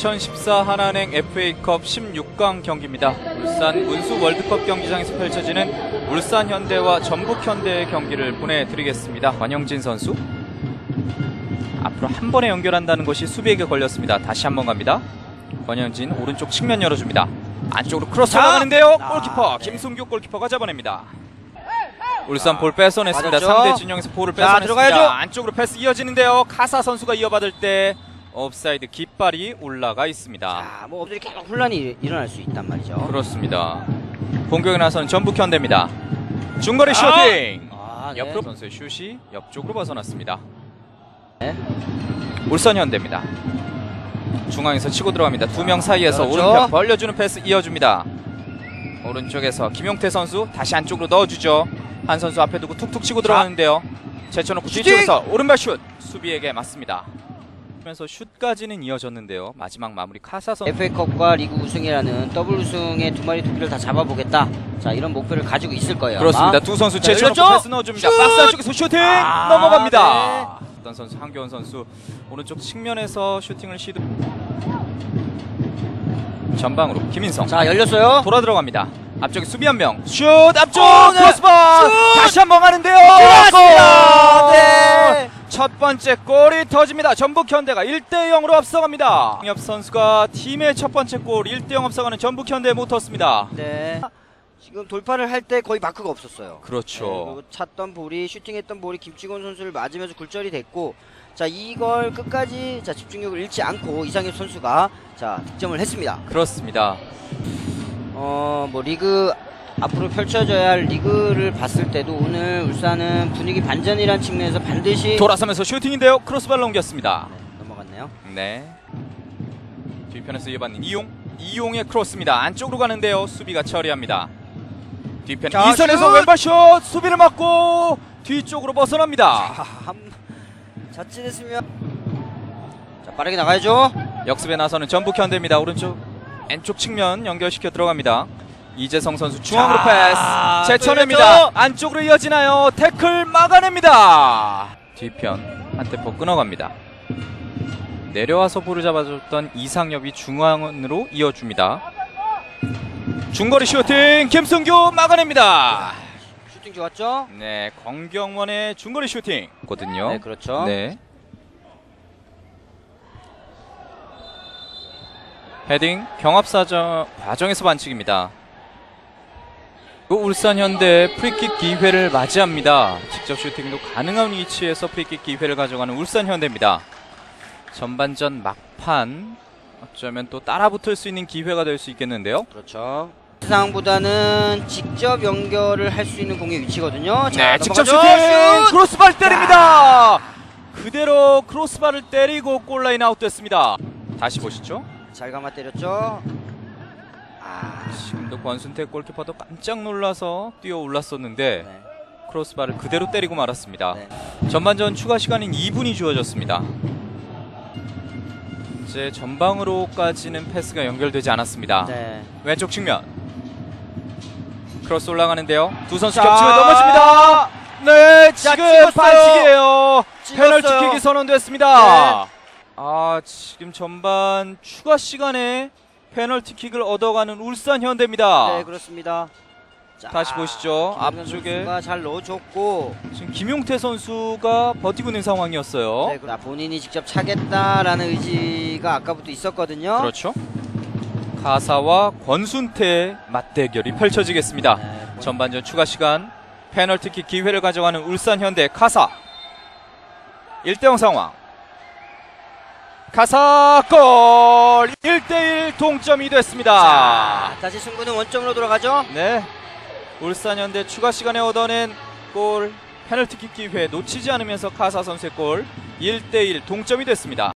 2014 하나은행 FA컵 16강 경기입니다. 울산 운수 월드컵 경기장에서 펼쳐지는 울산 현대와 전북 현대의 경기를 보내드리겠습니다. 권영진 선수 앞으로 한 번에 연결한다는 것이 수비에게 걸렸습니다. 다시 한 번 갑니다. 권영진 오른쪽 측면 열어줍니다. 안쪽으로 크로스 자! 나가는데요. 아, 골키퍼 네. 김승규 골키퍼가 잡아냅니다. 울산 볼 뺏어냈습니다. 맞았죠? 상대 진영에서 볼을 자, 뺏어냈습니다. 들어가야죠. 안쪽으로 패스 이어지는데요. 카사 선수가 이어받을 때 업사이드 깃발이 올라가 있습니다. 자, 뭐 없들이 계속 혼란이 일- 일어날 수 있단 말이죠. 그렇습니다. 공격에 나서는 전북 현대입니다. 중거리 슈팅. 아, 네. 옆으로 선수의 슛이 옆쪽으로 벗어났습니다. 네. 울산 현대입니다. 중앙에서 치고 들어갑니다. 두 명 사이에서 그렇죠. 오른편 벌려주는 패스 이어줍니다. 오른쪽에서 김용태 선수 다시 안쪽으로 넣어주죠. 한 선수 앞에 두고 툭툭 치고 들어가는데요. 제쳐놓고 슈팅! 뒤쪽에서 오른발 슛 수비에게 맞습니다. 그러면서 슛까지는 이어졌는데요. 마지막 마무리 카사 선수. FA컵과 리그 우승이라는 더블 우승의 두 마리 토끼를 다 잡아보겠다. 자, 이런 목표를 가지고 있을 거예요. 그렇습니다. 두 선수 열렸죠? 패스 넣어줍니다. 슛! 박스 안쪽에서 슈팅 아, 넘어갑니다. 어떤 선수 한교원 선수 오른쪽 측면에서 슈팅을 시도. 전방으로 김인성 자, 열렸어요. 돌아 들어갑니다. 앞쪽에 수비 한 명. 슛 앞쪽 어, 네. 크로스바 슛! 다시 한 번 가는데요. 들어갔습니다. 골! 네. 첫 번째 골이 터집니다. 전북 현대가 1대 0으로 앞서갑니다. 홍엽 선수가 팀의 첫 번째 골 1대 0 앞서가는 전북 현대에 못 텄습니다. 네. 지금 돌파를 할 때 거의 마크가 없었어요. 그렇죠. 네, 그리고 찼던 볼이 슈팅했던 볼이 김치곤 선수를 맞으면서 굴절이 됐고 자 이걸 끝까지 자 집중력을 잃지 않고 이상엽 선수가 자 득점을 했습니다. 그렇습니다. 어 뭐 리그 앞으로 펼쳐져야 할 리그를 봤을 때도 오늘 울산은 분위기 반전이란 측면에서 반드시 돌아서면서 슈팅인데요. 크로스바를 넘겼습니다. 네, 넘어갔네요. 네. 뒤편에서 이어받는 이용. 이용의 크로스입니다. 안쪽으로 가는데요. 수비가 처리합니다. 뒤편 자, 이선에서 슛! 왼발 슛 수비를 막고 뒤쪽으로 벗어납니다. 아, 한 자칫했으면 자 빠르게 나가야죠. 역습에 나서는 전북 현대입니다. 오른쪽 왼쪽 측면 연결시켜 들어갑니다. 이재성 선수 중앙으로 자, 패스 제쳐냅니다. 열렸죠? 안쪽으로 이어지나요? 태클 막아냅니다. 뒤편 한 템포 끊어갑니다. 내려와서 볼을 잡아줬던 이상엽이 중앙으로 이어줍니다. 중거리 슈팅 김승규 막아냅니다. 슈팅 좋았죠? 네, 권경원의 중거리 슈팅 거든요. 네 그렇죠. 네. 헤딩 경합사정 과정에서 반칙입니다. 또 울산 현대 프리킥 기회를 맞이합니다. 직접 슈팅도 가능한 위치에서 프리킥 기회를 가져가는 울산 현대입니다. 전반전 막판 어쩌면 또 따라붙을 수 있는 기회가 될 수 있겠는데요. 그렇죠. 상보다는 직접 연결을 할 수 있는 공의 위치거든요. 자, 네, 직접 슈팅. 슛! 크로스발 때립니다. 그대로 크로스발을 때리고 골라인 아웃됐습니다. 다시 보시죠. 잘 감아 때렸죠. 아, 지금도 권순태 골키퍼도 깜짝 놀라서 뛰어 올랐었는데 네. 크로스바를 그대로 때리고 말았습니다. 네. 전반전 추가 시간인 2분이 주어졌습니다. 이제 전방으로까지는 패스가 연결되지 않았습니다. 네. 왼쪽 측면 크로스 올라가는데요. 두 선수 자, 겹치면 넘어집니다. 네, 자, 지금 찍었어요. 반칙이에요. 페널티킥이 선언됐습니다. 아, 지금 전반 추가 시간에 페널티킥을 얻어가는 울산 현대입니다. 네, 그렇습니다. 자, 다시 보시죠. 앞쪽에. 잘 넣어줬고, 지금 김용태 선수가 버티고 있는 상황이었어요. 네, 나 본인이 직접 차겠다라는 의지가 아까부터 있었거든요. 그렇죠. 가사와 권순태의 맞대결이 펼쳐지겠습니다. 네, 전반전 추가 시간 페널티킥 기회를 가져가는 울산 현대 카사 1대0 상황. 카사 골 1대1 동점이 됐습니다. 자, 다시 승부는 원점으로 돌아가죠. 네. 울산 현대 추가 시간에 얻어낸 골 페널티킥 기회 놓치지 않으면서 카사 선수의 골 1대1 동점이 됐습니다.